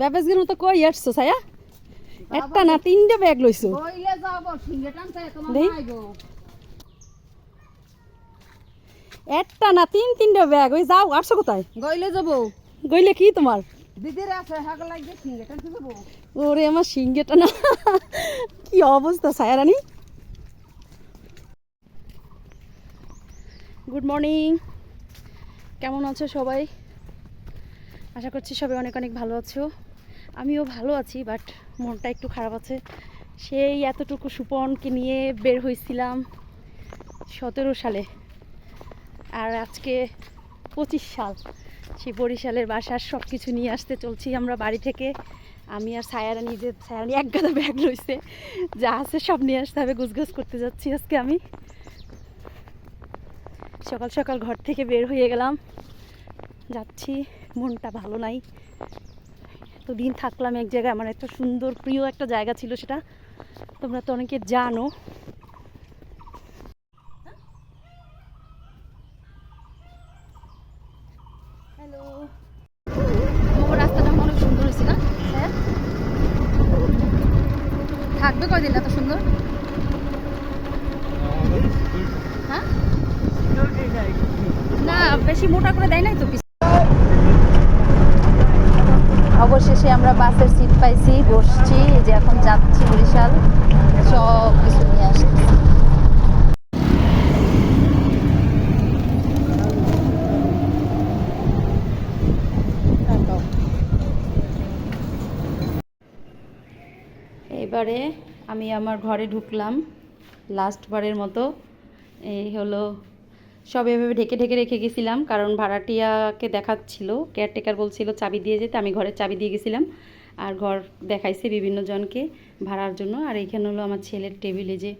ব্যাবেজগের মতো কই আসছো ছায়া? একটা না তিনটে ব্যাগ লইছো। একটা না তিন তিনটে ব্যাগ ওই যাও আসছো কোথায়? গইলে যাব। গইলে কি তোমার? দিদির আছে হাগ লাগবে সিঙ্গে টানতে যাব। ওরে আমার সিঙ্গেটা না কি অবস্থা ছায়ারানি গুড মর্নিং কেমন আছো সবাই? আশা করছি সবাই অনেক অনেক ভালো আছো। আমিও ভালো আছি বাট মনটা একটু খারাপ আছে। সেই এতটুকু সুপনকে নিয়ে বের হয়েছিলাম সতেরো সালে। আর আজকে পঁচিশ সাল। সেই বরিশালের বাসার সব কিছু নিয়ে আসতে চলছি আমরা বাড়ি থেকে। আমি আর সায়ারা নিজে সায়ারানি এক গাদা ব্যাগ রয়েছে যা আছে সব নিয়ে আসতে হবে, গুছগাছ করতে যাচ্ছি আজকে আমি। সকাল সকাল ঘর থেকে বের হয়ে গেলাম। যাচ্ছি। মনটা ভালো নাই। তো দিন থাকলাম এক জায়গায় আমার এত সুন্দর প্রিয় একটা জায়গা ছিল সেটা। তোমরা তো অনেকে জানো। হ্যালো রাস্তাটা অনেক সুন্দর হয়েছে না? হ্যাঁ। থাকবে কয়দিন এত সুন্দর? হ্যাঁ? না বেশি মোটা করে দেয় নাই তো পিস অবশেষে আমরা বাসের সিট পাইছি বসছি যে এখন যাচ্ছি বরিশাল, সব কিছু নিয়ে আসছি। এবারে আমি আমার ঘরে ঢুকলাম লাস্টবারের মতো। এই হলো সব এভাবে ঢেকে ঢেকে রেখে গেছিলাম, কারণ ভাড়াটিয়াকে দেখাচ্ছিল কেয়ারটেকার বলছিল চাবি দিয়ে যেতে, আমি ঘরের চাবি দিয়ে গেছিলাম, আর ঘর দেখাইছে বিভিন্ন জনকে ভাড়ার জন্য, আর এইখানে হলো আমার ছেলের টেবিলে যে,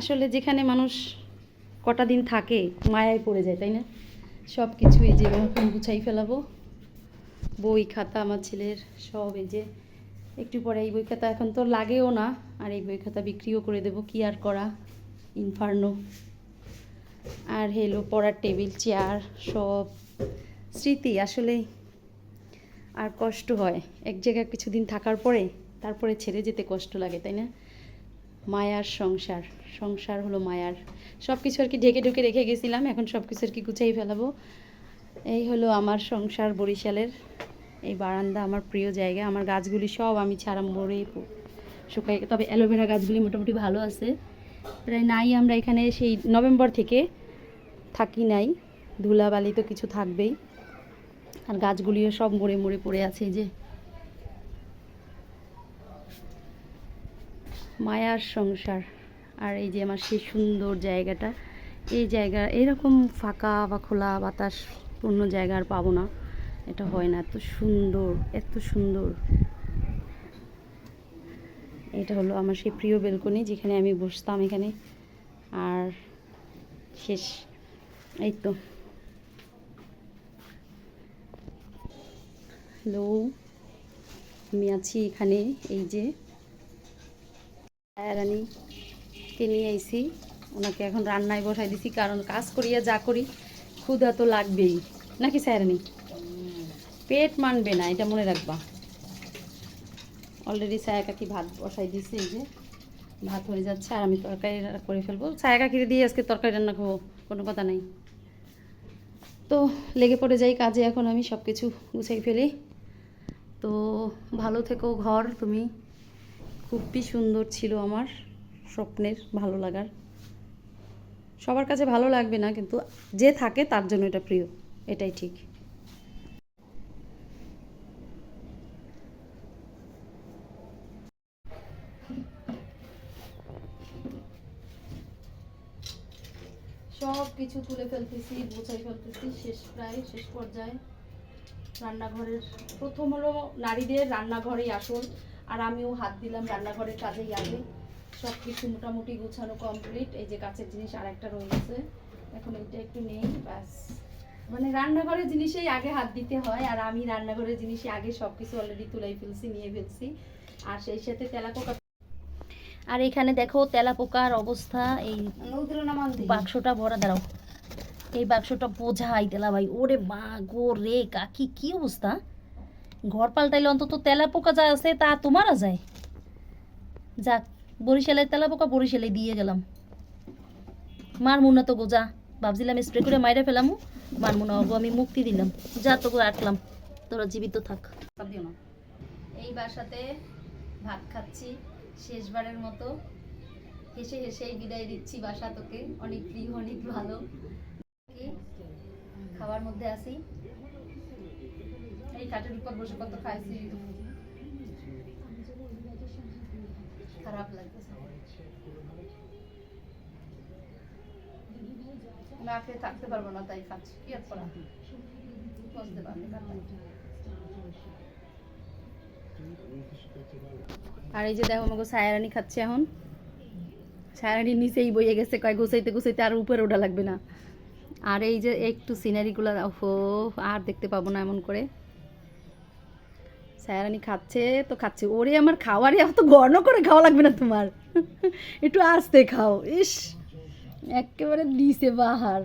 আসলে যেখানে মানুষ কটা দিন থাকে, মায়ায় পড়ে যায়, তাই না? সব কিছু এই যে গুছাই ফেলাবো, বই খাতা আমার ছেলের সব এই যে, একটু পরে এই বই খাতা এখন তো লাগেও না, আর এই বই খাতা বিক্রিও করে দেবো, কি আর করা, ইনফার্নো। আর হেলো পড়ার টেবিল, চেয়ার, সব স্মৃতি আসলে আর কষ্ট হয়। এক জায়গায় কিছুদিন থাকার পরে তারপরে ছেড়ে যেতে কষ্ট লাগে, তাই না? মায়ার সংসার সংসার হলো মায়ার। সব কিছু আর কি ঢেকে ঢুকে রেখে গেছিলাম, এখন সব কিছু আর কি গুছাই ফেলাবো। এই হলো আমার সংসার বরিশালের এই বারান্দা, আমার প্রিয় জায়গা। আমার গাছগুলি সব আমি ছাড়া মরে শুকাই তবে অ্যালোভেরা গাছগুলি মোটামুটি ভালো আছে। প্রায় নাই আমরা এখানে সেই নভেম্বর থেকে থাকি নাই, ধুলাবালি তো কিছু থাকবেই। আর গাছগুলিও সব মরে মরে পড়ে আছে যে। মায়ার সংসার। আর এই যে আমার সেই সুন্দর জায়গাটা, এই জায়গা এরকম ফাঁকা বা খোলা বাতাস পূর্ণ জায়গা আর পাবো না। এটা হয় না, এত সুন্দর এত সুন্দর। এটা হলো আমার সেই প্রিয় বেলকনি যেখানে আমি বসতাম এখানে। আর শেষ এই তো। হ্যালো আমি আছি এখানে, এই যে। রানীকে নিয়ে আইছি? ওনাকে এখন রান্নায় বসাই দিছি, কারণ কাজ করিয়া যা করি, ক্ষুধা তো লাগবেই। নাকি স্যারানি পেট মানবে না, এটা মনে রাখবা। অলরেডি ছায়া কাকি ভাত বসাই দিছে, এই যে। ভাত হয়ে যাচ্ছে, আর আমি তরকারি করে ফেলব। ছায়া কাকিরে দিয়ে আজকে তরকারি রান্না করব, কোনো কথা নেই। তো লেগে পড়ে যাই কাজে, এখন আমি সব কিছু গুছাই ফেলি। তো ভালো থেকো ঘর তুমি। খুবই সুন্দর ছিল আমার স্বপ্নের, ভালো লাগার। সবার কাছে ভালো লাগবে না, কিন্তু যে থাকে তার জন্য এটা প্রিয়, এটাই ঠিক। সব কিছু তুলে ফেলতেছি, গুছাই ফেলতেছি, শেষ প্রায়, শেষ পর্যায়ে। রান্নাঘরের প্রথম হলো নারীদের রান্নাঘরেই আসল। আর আমিও হাত দিলাম রান্নাঘরের কাজেই আগে। সব কিছু মোটামুটি গোছানো কমপ্লিট এই যে কাছের জিনিস আর একটা রয়েছে। এখন এটা একটু নেই, ব্যাস। মানে রান্নাঘরের জিনিসেই আগে হাত দিতে হয়। আর আমি রান্নাঘরের জিনিসে আগে সব কিছু অলরেডি তুলাই ফেলছি, নিয়ে ফেলছি। আর সেই সাথে তেলাপোকা আর এখানে দেখো তেলাপোকার অবস্থা এই বাক্সটা ভরা দাঁড়াও। এই বাক্সটা বোঝাই তেলা ভাই ওরে মা গো রে কাকি কি অবস্থা? ঘর পাল্টাইলে অন্তত তেলা পোকা যা আছে তা তোমারও যায়। যাক বরিশালের তেলা পোকা বরিশালে দিয়ে গেলাম। মার মুনা তো গোজা ভাবছিলাম স্প্রে করে মাইরে ফেলামু। মার মুনা অগো আমি মুক্তি দিলাম। যা তো রাখলাম। তোরা জীবিত থাক। এই বাসাতে ভাত খাচ্ছি। শেষবারের মতো। হেসে হেসেই বিদায় দিচ্ছি বাসা তোকে। অনেক প্রিয়, অনেক ভালো। খাবার মধ্যে আসি। এই কাঠের উপর বসে কত খাইছি। খারাপ লাগতেছে। না খেয়ে থাকতে পারব না, তাই খাচ্ছি। কি আর করা বুঝতে আর এই যে দেখো আমাকে সায়ারানি খাচ্ছে এখন। সায়ারানি নিচেই বইয়ে গেছে, কয় গুছাইতে গুছাইতে আর উপরে ওঠা লাগবে না। আর এই যে একটু সিনারিগুলো ওহো, আর দেখতে পাবো না এমন করে। সায়ারানি খাচ্ছে, তো খাচ্ছে। ওরে আমার খাওয়ারে এত গর্ণ করে খাওয়া লাগবে না তোমার। একটু আস্তে খাও, ইস, একেবারে দিছে বাহার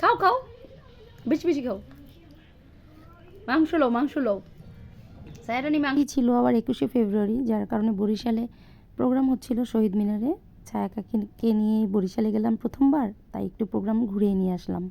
খাও খাও, বেশি বেশি খাও। মাংস লো মাংস লো সায়রানি মাংস ছিল আবার একুশে ফেব্রুয়ারি যার কারণে বরিশালে প্রোগ্রাম হচ্ছিল শহীদ মিনারে। ছায়া কাকিকে নিয়ে বরিশালে গেলাম প্রথমবার তাই একটু প্রোগ্রাম ঘুরিয়ে নিয়ে আসলাম।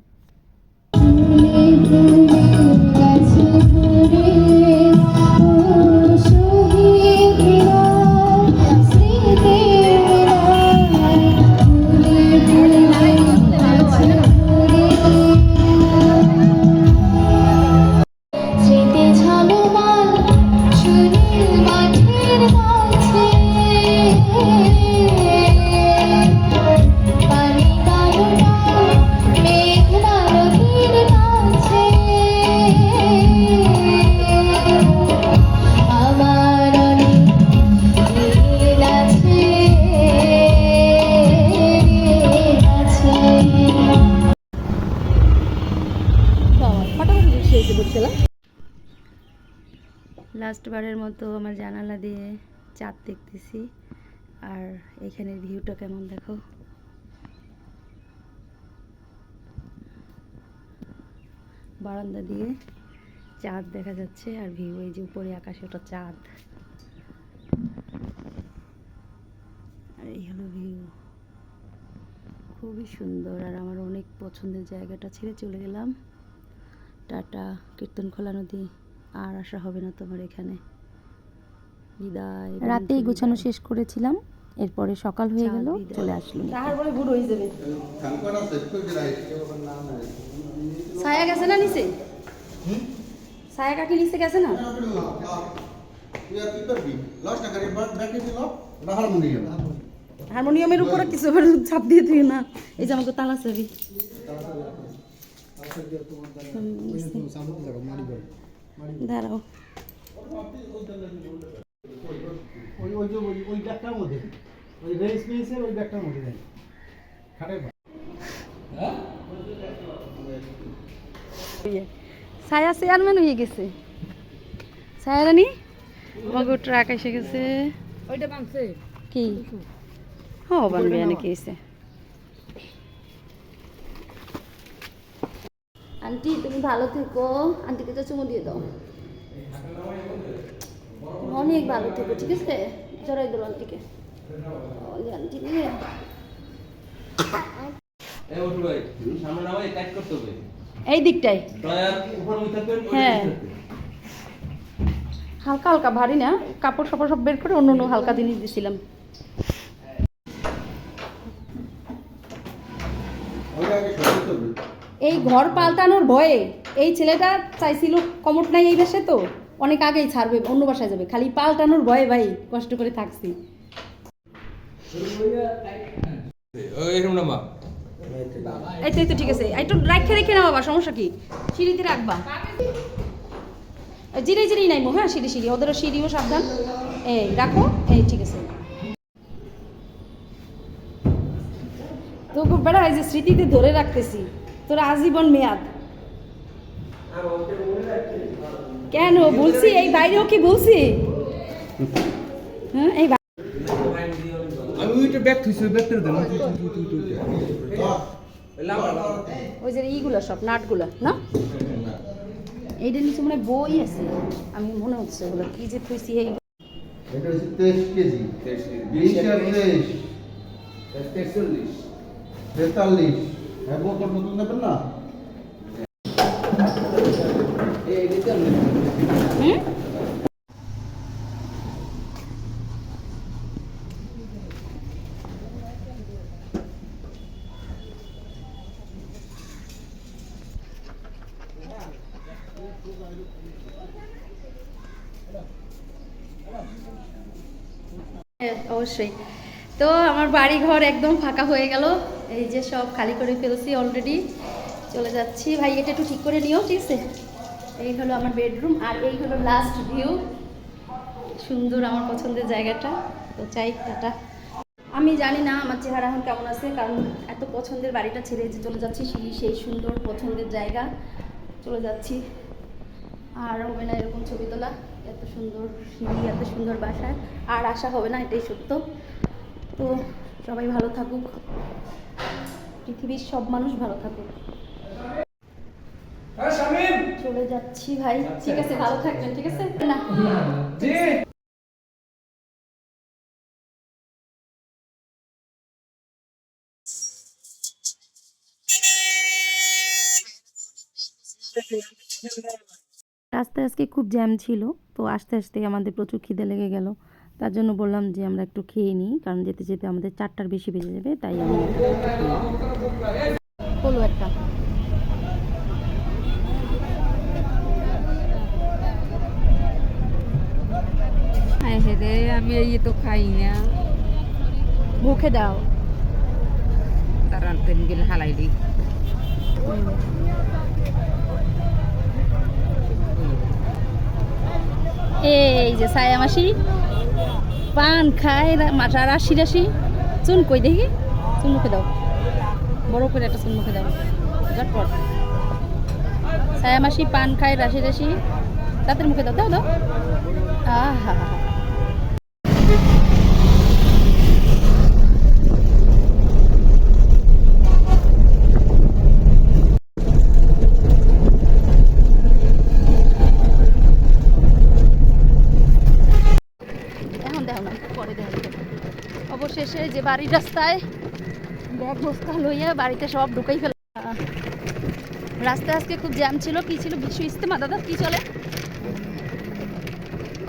লাস্ট বারের মতো আমার জানালা দিয়ে চাঁদ দেখতেছি। আর এখানের ভিউটা কেমন দেখো? বারান্দা দিয়ে চাঁদ দেখা যাচ্ছে আর ভিউ এই যে উপরে আকাশে ওটা চাঁদ। আর এই হলো ভিউ খুবই সুন্দর, আর আমার অনেক পছন্দের জায়গাটা ছেড়ে চলে গেলাম। টাটা কীর্তনখোলা নদী আর আসা হবে না তোমার এখানে। বিদায় রাতেই গোছানো শেষ করেছিলাম এরপরে সকাল হয়ে গেল চলে আসলাম। পরে বুড়ো হয়ে যাবে ছায়া গেছে না নিচে? ছায়া কাকি নিচে গেছে না? হারমোনিয়ামের উপরে কিছু চাপ দিয়ে তুই না। এই যে আমাকে তালা চাবি। দাঁড়াও। ওই ওই যে ওই ওই ব্যাগটার মধ্যে। ওই রেস পেয়েছের ওই ব্যাগটার মধ্যে দেন খাটের। ছায়া চেয়ারম্যান হয়ে গেছে। ছায়া রানী আমাকে ট্রাক এসে গেছে। ওইটা মাংসে কি? হ বানবে নাকি এসে। আন্টি তুমি ভালো থেকো। আন্টিকে তো চুমু দিয়ে দাও। অনেক ভালো থেকো ঠিক আছে? জড়াই দেবো আন্টিকে ও, আন্টি নিয়ে। এই থাকবে, হ্যাঁ। হালকা হালকা ভারী না। কাপড় সাপড় সব বের করে অন্য অন্য হালকা জিনিস দিছিলাম ওইটা আগে সরাতে হবে এই ঘর পাল্টানোর ভয়ে এই ছেলেটা চাইছিল কমট নাই এই বাসায় তো। অনেক আগেই ছাড়বে, অন্য বাসায় যাবে। খালি পাল্টানোর ভয়ে ভাই কষ্ট করে থাকছি। সিঁড়িতে রাখবা। নাইমো হ্যাঁ সিঁড়ি সিঁড়ি। ওদেরও সিঁড়িও সাবধান। এই, রাখো। এই, ঠিক আছে। বেড়া, এই যে স্মৃতিতে ধরে রাখতেছি। তোর আজীবন মেয়াদ কেন বলছি এই বাইরেও কি বলছি হ্যাঁ এই আমি ওইটা ব্যাগ থুইছি, ওই দেন। যে ইগুলো সব নাটগুলো না এইটার নিচে মনে হয় বই আছে আমি মনে হচ্ছে ওগুলো কি যে থুইছি এই এটা হচ্ছে তেইশ কেজি বিশ আর তেইশ তেতাল্লিশ হুম হ্যাঁ, অবশ্যই। তো আমার বাড়ি ঘর একদম ফাঁকা হয়ে গেল। এই যে সব খালি করে ফেলছি অলরেডি চলে যাচ্ছি। ভাই, এটা একটু ঠিক করে নিও, ঠিক আছে? এই হলো আমার বেডরুম আর এই হলো লাস্ট ভিউ সুন্দর আমার পছন্দের জায়গাটা। তো চাই, টাটা। আমি জানি না আমার চেহারা এখন কেমন আছে, কারণ এত পছন্দের বাড়িটা ছেড়ে যে চলে যাচ্ছি, সেই সেই সুন্দর পছন্দের জায়গা। চলে যাচ্ছি। আর হবে না এরকম ছবি তোলা, এত সুন্দর সিঁড়ি, এত সুন্দর বাসায় আর আশা হবে না, এটাই সত্য। তো সবাই ভালো থাকুক। পৃথিবীর সব মানুষ ভালো থাকুক। হ্যাঁ চলে যাচ্ছি ভাই। ঠিক আছে ভালো থাকবেন ঠিক আছে? না। রাস্তায় আজকে খুব জ্যাম ছিল তো আস্তে আস্তে আমাদের প্রচুর খিদে লেগে গেল। তার জন্য বললাম যে আমরা একটু খেয়ে নিই কারণ যেতে যেতে আমাদের চারটার বেশি বেজে যাবে তাই আমি হলো একটা। আমি এই তো খাই না। মুখে দাও। তারা গেলে হালাই দিই। এই যে ছায়া মাসি। পান খায় মাথা রাশি রাশি, চুন কই দেখি? চুন মুখে দাও। বড় করে একটা চুন মুখে দাও। ঝটপট। ছায়া মাসি পান খায়, রাশি রাশি। তাদের মুখে দাও দাও দাও। আহা এখন দেখো না পরে দেখো অবশেষে যে বাড়ির রাস্তায় ব্যাগ বস্তা লইয়া বাড়িতে সব ঢুকাই ফেল রাস্তায় আজকে খুব জ্যাম ছিল, কি ছিল বিশ্ব ইস্তেমা দাদা, কি চলে?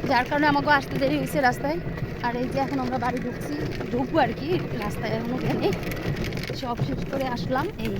যার কারণে আমাকে আসতে দেরি হয়েছে রাস্তায়। আর এই যে এখন আমরা বাড়ি ঢুকছি, ঢুকবো আর কি, রাস্তায় এখনও গেলে। সব শেষ করে আসলাম, এই।